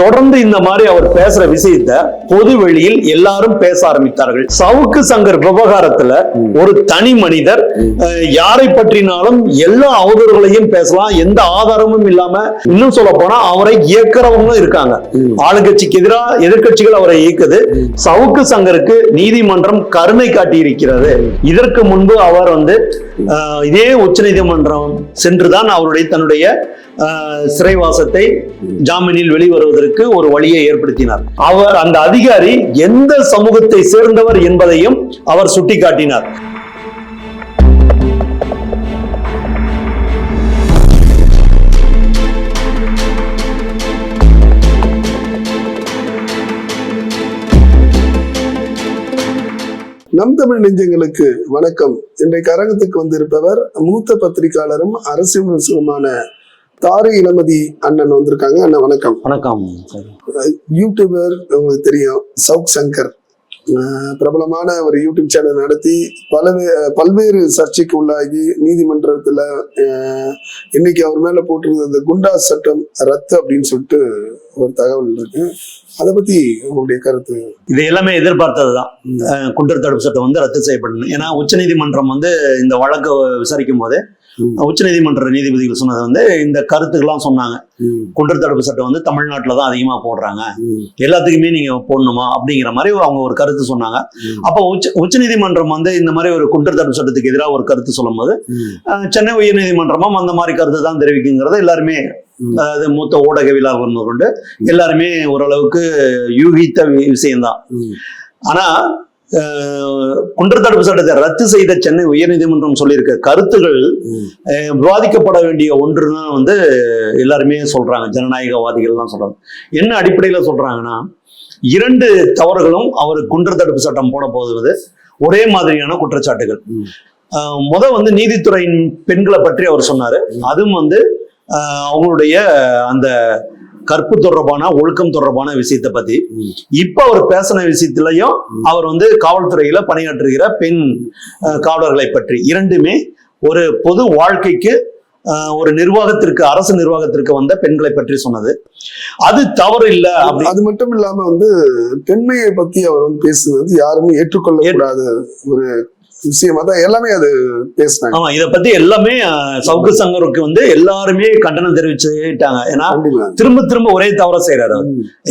தொடர்ந்து இந்த மாதிரி அவர் பேசுற விஷயத்த பொது வெளியில் எல்லாரும் பேச ஆரம்பித்தார்கள். சவுக்கு சங்கர் விவகாரத்துல ஒரு தனி மனிதர் யாரை பற்றினாலும் எல்லா அவதூறுகளையும் பேசலாம். எந்த ஆதாரமும் இல்லாம இன்னும் சொல்ல போனா அவரை இயக்குறவங்களும் இருக்காங்க. ஆளுங்கட்சிக்கு எதிராக எதிர்க்கட்சிகள் அவரை இயக்குது. சவுக்கு சங்கருக்கு நீதிமன்றம் கருணை காட்டி இருக்கிறது இதற்கு முன்பு அவர் வந்து இதே உச்சநீதிமன்றம் சென்றுதான் அவருடைய தன்னுடைய சிறைவாசத்தை ஜாமீனில் வெளிவருவதற்கு ஒரு வழியை ஏற்படுத்தினார். அவர் அந்த அதிகாரி எந்த சமூகத்தை சேர்ந்தவர் என்பதையும் அவர் சுட்டிக்காட்டினார். நம் தமிழ் நெஞ்சங்களுக்கு வணக்கம். இன்றைக்கு அரங்கத்துக்கு வந்திருப்பவர் மூத்த பத்திரிகையாளரும் அரசியல் விமர்சனமான தாரை இளமதி அண்ணன் வந்திருக்காங்க. அண்ணன் வணக்கம். வணக்கம். யூடியூபர் உங்களுக்கு தெரியும் சவுக் சங்கர். பிரபலமான ஒரு யூடியூப் சேனல் நடத்தி பலவே பல்வேறு சர்ச்சைக்கு உள்ளாகி நீதிமன்றத்துல இன்னைக்கு அவர் மேல போட்டிருந்த இந்த குண்டா சட்டம் ரத்து அப்படின்னு சொல்லிட்டு ஒரு தகவல் இருக்கு. அதை பத்தி உங்களுடைய கருத்து? இது எல்லாமே எதிர்பார்த்ததுதான். அஹ், குண்டர் தடுப்பு சட்டம் வந்து ரத்து செய்யப்படணும். ஏன்னா உச்சநீதிமன்றம் வந்து இந்த வழக்கு விசாரிக்கும் போது ம். உச்சநீதிமன்ற நீதிபதிகள் சொன்னது வந்து இந்த கருத்துக்கெல்லாம் சொன்னாங்க. குண்டர் தடுப்பு சட்டம் வந்து தமிழ்நாட்டில் தான் அதிகமாக போடுறாங்க. எல்லாத்துக்குமே நீங்க போடணுமா அப்படிங்கிற மாதிரி அவங்க ஒரு கருத்து சொன்னாங்க. அப்போ உச்ச உச்சநீதிமன்றம் வந்து இந்த மாதிரி ஒரு குண்டர் தடுப்பு சட்டத்துக்கு எதிராக ஒரு கருத்து சொல்லும்போது ம், அஹ், சென்னை உயர்நீதிமன்றமும் அந்த மாதிரி கருத்து தான் தெரிவிக்குங்கிறத எல்லாருமே. அதாவது மூத்த ஊடகவியலாளர்கள் முதல் கொண்டு எல்லாருமே ஓரளவுக்கு யூகித்த விஷயம்தான். ஆனா குண்டர் தடுப்பு சட்டத்தை ரத்து செய்த சென்னை உயர்நீதிமன்றம் சொல்லியிருக்க. கருத்துகள் விவாதிக்கப்பட வேண்டிய ஒன்றுதான் வந்து எல்லாருமே சொல்றாங்க. ஜனநாயகவாதிகள்லாம் சொல்றாங்க. என்ன அடிப்படையில சொல்றாங்கன்னா இரண்டு தவறுகளும் அவர் குண்டர் தடுப்பு சட்டம் போட போவது ஒரே மாதிரியான குற்றச்சாட்டுகள். முத வந்து நீதித்துறையின் பெண்களை பற்றி அவர் சொன்னாரு. அதுவும் வந்து அவங்களுடைய அந்த கற்பு தொடர்பான ஒழுக்கம் தொடர்பான விஷயத்தை பத்தி. இப்ப அவர் பேசின விஷயத்திலையும் அவர் வந்து காவல்துறையில பணியாற்றுகிற பெண் காவலர்களை பற்றி. இரண்டுமே ஒரு பொது வாழ்க்கைக்கு ஒரு நிர்வாகத்திற்கு அரசு நிர்வாகத்திற்கு வந்த பெண்களை பற்றி சொன்னது. அது தவறு இல்ல அது மட்டும் இல்லாம வந்து பெண்மையை பத்தி அவர் வந்து பேசுறது வந்து யாருமே ஏற்றுக்கொள்ள கூடாத ஒரு விஷயம். அதான் எல்லாமே அது பேசினாங்க. ஆமா இத பத்தி எல்லாமே சவுக்கு சங்கருக்கு வந்து எல்லாருமே கண்டனம் தெரிவிச்சுட்டாங்க ஏன்னா திரும்ப திரும்ப ஒரே தவற செய்யறாரு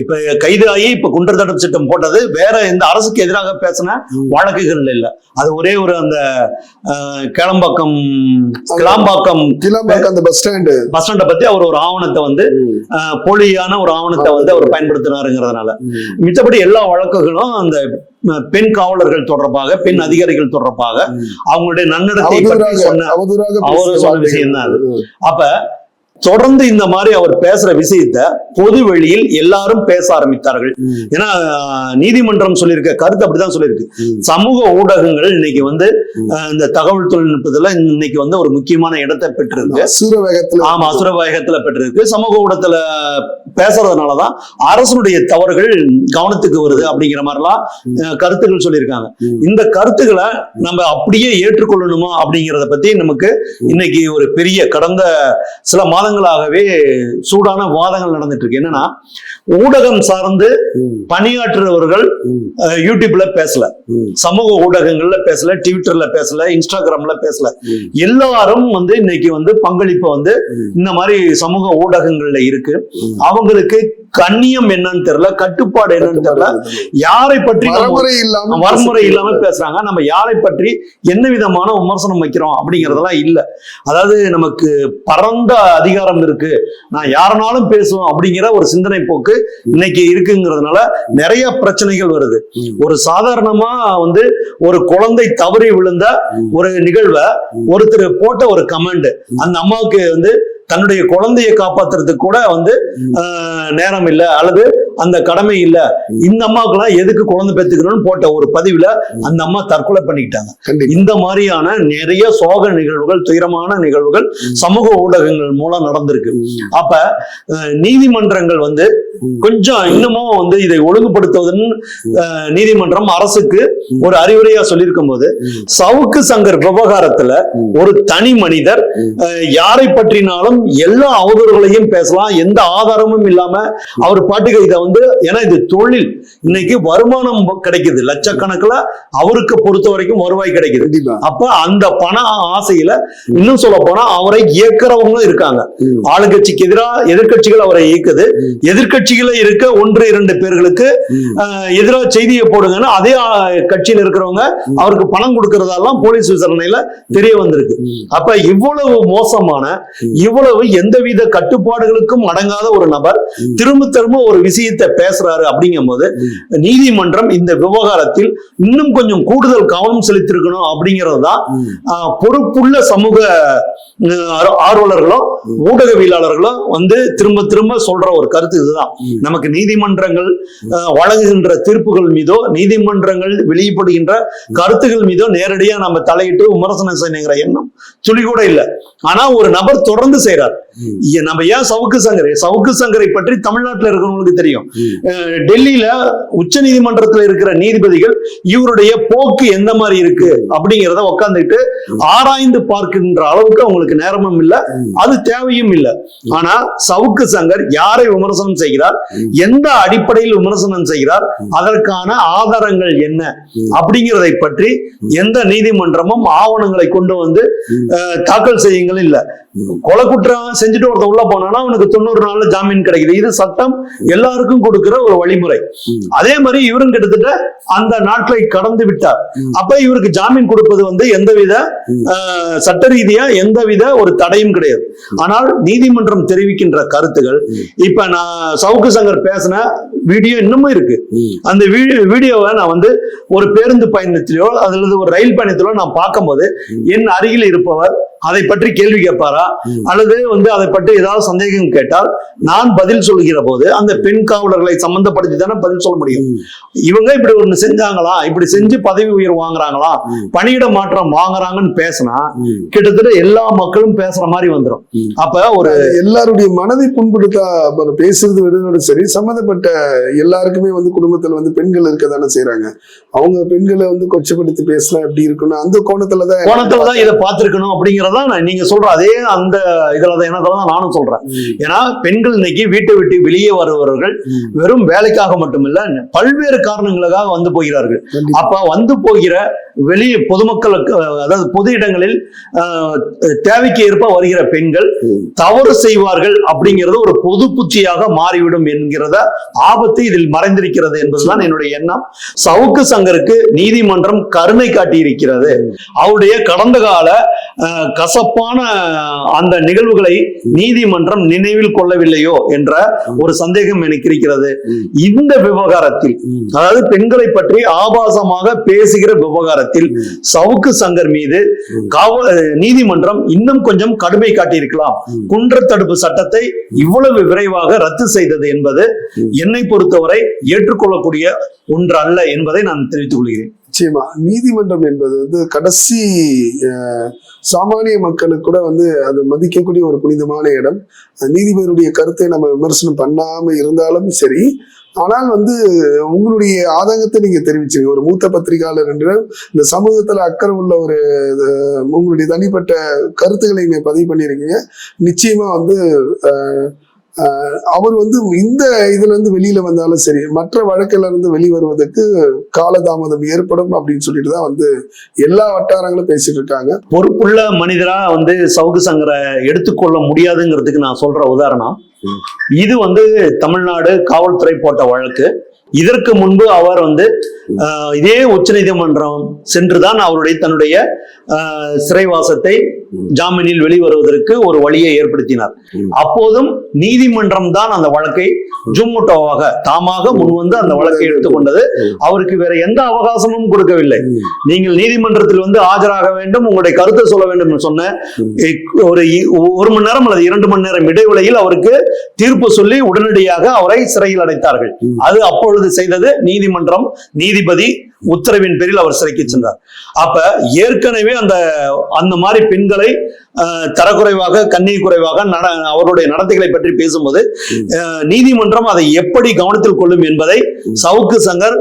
இப்ப கைது ஆகி இப்ப குண்டர் தடுப்பு சட்டம் போட்டது வேற எந்த அரசுக்கு எதிராக பேசின. வழக்குகள் இல்ல. அது ஒரே ஒரு அந்த கிளம்பாக்கம் கிளாம்பாக்கம் கிளாம்பாக்கம் அந்த பஸ் ஸ்டாண்டு பஸ் ஸ்டாண்டை பத்தி அவர் ஒரு ஆவணத்தை வந்து போலியான ஒரு ஆவணத்தை வந்து அவர் பயன்படுத்தினாருங்கிறதுனால. மித்தபடி எல்லா வழக்குகளும் அந்த பெண் காவலர்கள் தொடர்பாக பெண் அதிகாரிகள் தொடர்பாக அவங்களுடைய நன்னடத்தை பற்றி சொன்ன அவரு சொன்ன வார்த்தைகள். விஷயம்தான் அது. அப்ப தொடர்ந்து இந்த மாதிரி அவர் பேசுற விஷயத்த பொது வெளியில் எல்லாரும் பேச ஆரம்பித்தார்கள். ஏன்னா நீதிமன்றம் சொல்லியிருக்க கருத்து அப்படிதான் சொல்லியிருக்கு. சமூக ஊடகங்கள் இன்னைக்கு வந்து இந்த தகவல் தொழில்நுட்பத்துல இன்னைக்கு வந்து ஒரு முக்கியமான இடத்தை பெற்றிருக்கு. அசுர வேகத்துல ஆமா அசுர வேகத்துல பெற்றிருக்கு. சமூக ஊடகத்துல பேசுறதுனாலதான் அரசனுடைய தவறுகள் கவனத்துக்கு வருது அப்படிங்கிற மாதிரிலாம் கருத்துக்கள் சொல்லியிருக்காங்க. இந்த கருத்துக்களை நம்ம அப்படியே ஏற்றுக்கொள்ளணுமா அப்படிங்கிறத பத்தி நமக்கு இன்னைக்கு ஒரு பெரிய கடந்த சில மாதங்களாகவே சூடான வாதங்கள் நடந்துட்டு இருக்கு. என்னன்னா ஊடகம் சார்ந்து பணியாற்றுறவர்கள் யூடியூப்ல பேசல. சமூக ஊடகங்கள்ல பேசல ட்விட்டர்ல பேசல இன்ஸ்டாகிராம்ல பேசல. எல்லாரும் வந்து இன்னைக்கு வந்து பங்களிப்பு வந்து. இந்த மாதிரி சமூக ஊடகங்கள்ல இருக்கு. அவங்களுக்கு கண்ணியம் என்னன்னு தெரியல கட்டுப்பாடு என்னன்னு தெரியல. யாரை பற்றி வரமுறை இல்லாம வன்முறை இல்லாம பேசுறாங்க. நம்ம யாரை பற்றி என்ன விதமான விமர்சனம் வைக்கிறோம் அப்படிங்கறதெல்லாம் இல்ல. அதாவது நமக்கு பரந்த அதிகாரம் இருக்கு. நான் யாருனாலும் பேசுவோம் அப்படிங்கிற ஒரு சிந்தனை போக்கு இன்னைக்கு இருக்குங்கிறதுனால நிறைய பிரச்சனைகள் வருது. ஒரு சாதாரணமா வந்து ஒரு குழந்தை தவறி விழுந்த. ஒரு நிகழ்வை ஒருத்தர் போட்ட ஒரு கமெண்ட். அந்த அம்மாவுக்கு வந்து தன்னுடைய குழந்தையை காப்பாத்துறதுக்கு கூட வந்து நேரம் இல்ல அல்லது அந்த கடமை இல்ல இந்த அம்மாவுக்குலாம் எதுக்கு குழந்தை பெத்துக்கணும்னு போட்ட ஒரு பதிவுல அந்த அம்மா தற்கொலை பண்ணிக்கிட்டாங்க இந்த மாதிரியான நிறைய சோக நிகழ்வுகள் துயரமான நிகழ்வுகள். சமூக ஊடகங்கள் மூலம் நடந்திருக்கு அப்ப நீதிமன்றங்கள் வந்து. கொஞ்சம் இன்னமும் வந்து இதை ஒழுங்குபடுத்துவதன் அஹ், நீதிமன்றம் அரசுக்கு. ஒரு அறிவுரையா சொல்லியிருக்கும் போது. சவுக்கு சங்கர் விவகாரத்துல. ஒரு தனி மனிதர் யாரை பற்றினாலும் யாரும் எல்லா அவதூறுகளையும் பேசலாம். எந்த ஆதாரமும் இல்லாம அவர் பாட்டுக்கு இதை வந்து ஏன்னா இது தொழில். இன்னைக்கு வருமானம் கிடைக்குது. லட்சக்கணக்கில் அவருக்கு பொறுத்த வரைக்கும் வருவாய் கிடைக்குது. அப்ப அந்த பண ஆசையில இன்னும் சொல்ல போனா அவரை இயக்குறவங்களும் இருக்காங்க. ஆளுங்கட்சிக்கு எதிராக எதிர்க்கட்சிகள் அவரை இயக்குது. ம். எதிர்க்கட்சிகள இருக்க ஒன்று இரண்டு பேர்களுக்கு. எதிராக செய்தியை போடுங்கன்னு அதே கட்சியில இருக்கிறவங்க அவருக்கு பணம் கொடுக்கறதெல்லாம் போலீஸ் விசாரணையில தெரிய வந்திருக்கு. அப்ப இவ்வளவு மோசமான இவ்வளவு எந்தவித கட்டுப்பாடுகளுக்கும் அடங்காத ஒரு நபர். திரும்ப திரும்ப ஒரு விஷயத்தை பேசுறாரு அப்படிங்கும்போது நீதிமன்றம் இந்த விவகாரத்தில் இன்னும் கொஞ்சம் கூடுதல் கவனம் செலுத்திருக்கணும் அப்படிங்கிறது தான் பொறுப்புள்ள சமூக ஆர்வலர்களும் ஊடகவியலாளர்களும் வந்து திரும்ப திரும்ப சொல்ற ஒரு கருத்து இதுதான். நமக்கு நீதிமன்றங்கள் வழங்குகின்ற தீர்ப்புகள் மீதோ நீதிமன்றங்கள் வெளியிடுகின்ற கருத்துகள் மீதோ நேரடியா நம்ம தலையிட்டு விமர்சனம் செய்யணுங்கிற எண்ணம் துளி கூட இல்லை. ஆனா ஒரு நபர் தொடர்ந்து செய்றார் ம். ஏ- நம்ம ஏன் சவுக்கு சங்கரை? சவுக்கு சங்கரை பற்றி தமிழ்நாட்டுல இருக்கிறவங்களுக்கு தெரியும். டெல்லியில உச்ச நீதிமன்றத்துல இருக்கிற நீதிபதிகள் இவருடைய போக்கு எந்த மாதிரி இருக்கு அப்படிங்கிறத உட்காந்துட்டு ஆராய்ந்து பார்க்கின்ற அளவுக்கு அவங்களுக்கு நேரமும் இல்ல. அது தேவையும் இல்ல. ஆனா சவுக்கு சங்கர் யாரை விமர்சனம் செய்கிறார். எந்த அடிப்படையில் விமர்சனம் செய்கிறார்? அதற்கான ஆதாரங்கள் என்ன. அப்படிங்கிறதை பற்றி எந்த நீதிமன்றமும் ஆவணங்களை கொண்டு வந்து தாக்கல் செய்யுங்கள் இல்ல. கொலை குற்றம் செஞ்சுட்டு ஒருத்தன் உள்ள போனானா அவனுக்கு தொண்ணூறு நாள்ல ஜாமீன் கிடைக்குது இது சட்டம் எல்லாருக்கும் கொடுக்கிற ஒரு வழிமுறை. அதே மாதிரி இவரும் கிட்டத்தட்ட அந்த நாட்களை கடந்து விட்டார். அப்ப இவருக்கு ஜாமீன் கொடுப்பது வந்து எந்தவித ம். அஹ், சட்ட ரீதியா எந்தவித ஒரு தடையும் கிடையாது ஆனால் நீதிமன்றம் தெரிவிக்கின்ற கருத்துகள். இப்ப நான் சவுக்கு சங்கர் பேசின வீடியோ இன்னமும் இருக்கு. அந்த வீடியோ வீடியோவை நான் வந்து ஒரு பேருந்து பயணத்திலோ அல்லது ஒரு ரயில் பயணத்திலோ நான் பார்க்கும்போது. என் அருகில் இருப்பவர் அதை பற்றி கேள்வி கேட்பாரா. அல்லது வந்து அதை பற்றி ஏதாவது சந்தேகம் கேட்டால் நான் பதில் சொல்கிற போது அந்த பெண் காவலர்களை சம்பந்தப்படுத்தி தானே பதில் சொல்ல முடியும். இவங்க இப்படி ஒண்ணு செஞ்சாங்களா இப்படி செஞ்சு பதவி உயர்வு வாங்குறாங்களா. பணியிட மாற்றம் வாங்குறாங்கன்னு பேசினா. கிட்டத்தட்ட எல்லா மக்களும் பேசுற மாதிரி வந்துரும் ம். அப்ப ஒரு எல்லாருடைய மனதை புண்படுத்தா பேசுறது விடுறதோட சரி சம்மந்தப்பட்ட எல்லாருக்குமே வந்து குடும்பத்துல வந்து பெண்கள் இருக்க தானே செய்யறாங்க அவங்க பெண்களை வந்து கொச்சப்படுத்தி பேசினா எப்படி இருக்கும்னு அந்த கோணத்துல தான் கோணத்துல தான் இதை பார்த்திருக்கணும் அப்படிங்கறதா நீங்க சொல்ற அதே அந்த இதுல தான் நானும் சொல்றேன். ஏன்னா பெண்கள் இன்னைக்கு வீட்டை விட்டு வெளியே வருபவர்கள். வெறும் வேலைக்காக மட்டுமில்ல பல்வேறு காரணங்களுக்காக வந்து போகிறார்கள். அப்ப வந்து போகிற வெளியே பொதுமக்களுக்கு அதாவது பொது இடங்களில் தேவைக்கு ஏற்ப வருகிற பெண்கள். தவறு செய்வார்கள் அப்படிங்கிறது ஒரு பொது புத்தியாக மாறிவிடும் என்கிறத ஆபத்து ஆபத்து இதில் மறைந்திருக்கிறது என்பதுதான் என்னுடைய எண்ணம். சவுக்கு சங்கருக்கு நீதிமன்றம் கருணை காட்டியிருக்கிறது. அவருடைய கடந்த கால கசப்பான அந்த நிகழ்வுகளை நீதிமன்றம் நினைவில் கொள்ளவில்லையோ என்ற ஒரு சந்தேகம் எனக்கு இருக்கிறது. இந்த விவகாரத்தில் அதாவது பெண்களை பற்றி ஆபாசமாக பேசுகிற விவகாரத்தில் சவுக்கு சங்கர் மீது நீதிமன்றம் இன்னும் கொஞ்சம் கடுமை காட்டியிருக்கலாம். குன்ற தடுப்பு சட்டத்தை இவ்வளவு விரைவாக ரத்து செய்தது என்பது என்னை பொறுத்தவரை ஏற்றுக்கொள்ளக்கூடிய ஒன்று அல்ல என்பதை நான் தெரிவித்துக் கொள்கிறேன். நிச்சயமா. நீதிமன்றம் என்பது வந்து கடைசி சாமானிய மக்களுக்கு கூட வந்து அது மதிக்கக்கூடிய ஒரு புனிதமான இடம். நீதிபதியுடைய கருத்தை நம்ம விமர்சனம் பண்ணாம இருந்தாலும் சரி ஆனால் வந்து உங்களுடைய ஆதங்கத்தை நீங்க தெரிவிச்சீங்க ஒரு மூத்த பத்திரிகையாளர் என்று இந்த சமூகத்துல அக்கறை உள்ள ஒரு உங்களுடைய தனிப்பட்ட கருத்துக்களை நீங்க பதிவு பண்ணியிருக்கீங்க. நிச்சயமா வந்து அஹ், அவர் வந்து இந்த இதுல இருந்து வெளியில வந்தாலும் சரி மற்ற வழக்குல இருந்து வெளிவருவதற்கு காலதாமதம் ஏற்படும் அப்படின்னு சொல்லிட்டு தான் வந்து எல்லா வட்டாரங்களும் பேசிட்டு இருக்காங்க. பொறுப்புள்ள மனிதரா வந்து சவுக்கு சங்கரை எடுத்துக்கொள்ள முடியாதுங்கிறதுக்கு நான் சொல்ற உதாரணம். இது வந்து தமிழ்நாடு காவல்துறை போட்ட வழக்கு. இதற்கு முன்பு அவர் வந்து இதே உச்சநீதிமன்றம் சென்றுதான் அவருடைய தன்னுடைய சிறைவாசத்தை ஜாமீனில் வெளிவருவதற்கு ஒரு வழியை ஏற்படுத்தினார். அப்போதும் நீதிமன்றம் தான் அந்த வழக்கை ஜும்முட்டோவாக தாமாக முன்வந்து அந்த வழக்கை எடுத்துக்கொண்டது. அவருக்கு வேற எந்த அவகாசமும் கொடுக்கவில்லை. நீங்கள் நீதிமன்றத்தில் வந்து ஆஜராக வேண்டும் உங்களுடைய கருத்தை சொல்ல வேண்டும் என்று சொன்ன ஒரு ஒரு மணி நேரம் அல்லது இரண்டு மணி நேரம் இடைவெளியில் அவருக்கு தீர்ப்பு சொல்லி உடனடியாக அவரை சிறையில் அடைத்தார்கள். அது அப்பொழுது செய்தது நீதிமன்றம். நீதிபதி உத்தரவின் பேரில் அவர் சிறைக்கு சென்றார். அப்ப ஏற்கனவே அந்த அந்த மாதிரி பெண்களை தரக்குறைவாக கண்ணீர் குறைவாக அவருடைய நடத்தைகளை பற்றி பேசும்போது நீதிமன்றம் அதை எப்படி கவனத்தில் கொள்ளும் என்பதை சவுக்கு சங்கர்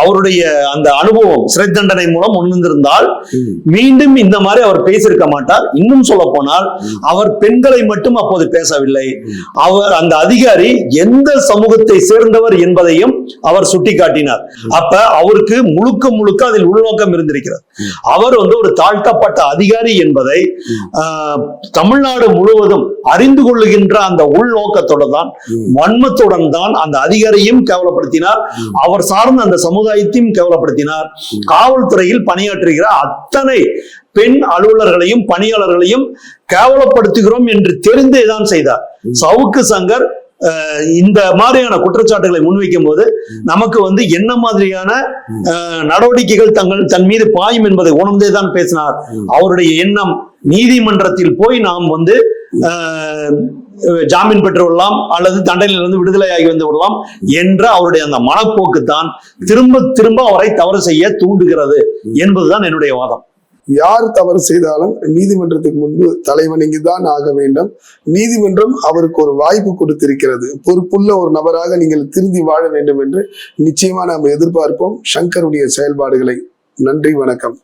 அவருடைய அந்த அனுபவம் சிறை தண்டனை மூலம் உணர்ந்திருந்தால் ம். மீண்டும் இந்த மாதிரி அவர் பேசியிருக்க மாட்டார். இன்னும் சொல்ல போனால் அவர் பெண்களை மட்டும் அப்போது பேசவில்லை. அவர் அந்த அதிகாரி எந்த சமூகத்தை சேர்ந்தவர் என்பதையும் அவர் சுட்டிக்காட்டினார். அப்ப அவருக்கு முழுக்க முழுக்க அதில் உள்நோக்கம் இருந்திருக்கிறது. அவர் வந்து ஒரு தாழ்த்தப்பட்ட அதிகாரி என்பதை தமிழ்நாடு முழுவதும் அறிந்து கொள்ளுகின்ற அந்த உள்நோக்கத்தோட தான் வன்மத்துடன் தான் அந்த அதிகாரியும் கேவலப்படுத்தினார். அவர் சார்ந்த அந்த சமுதாயத்தையும் கேவலப்படுத்தினார். காவல்துறையில் பணியாற்றுகிற அத்தனை பெண் அலுவலர்களையும் பணியாளர்களையும் கேவலப்படுத்துகிறோம் என்று தெரிந்தே தான் செய்தார். சவுக்கு சங்கர் இந்த மாதிரியான குற்றச்சாட்டுகளை முன்வைக்கும் போது நமக்கு வந்து என்ன மாதிரியான நடவடிக்கைகள் தங்கள் தன் மீது பாயும் என்பதை உணர்ந்தே தான் பேசினார். அவருடைய எண்ணம் நீதிமன்றத்தில் போய் நாம் வந்து ஜாமீன் பெற்று விடலாம் அல்லது தண்டனையிலிருந்து விடுதலையாகி வந்து விடலாம் என்ற அவருடைய அந்த மனப்போக்கு தான் திரும்ப திரும்ப அவரை தவறு செய்ய தூண்டுகிறது என்பதுதான் என்னுடைய வாதம். யார் தவறு செய்தாலும் நீதிமன்றத்துக்கு முன்பு தலைவணங்கி தான் ஆக வேண்டும். நீதிமன்றம் அவருக்கு ஒரு வாய்ப்பு கொடுத்திருக்கிறது. பொறுப்புள்ள ஒரு நபராக நீங்கள் திருந்தி வாழ வேண்டும் என்று நிச்சயமா நாம் எதிர்பார்ப்போம். சங்கருடைய செயல்பாடுகளை. நன்றி வணக்கம்.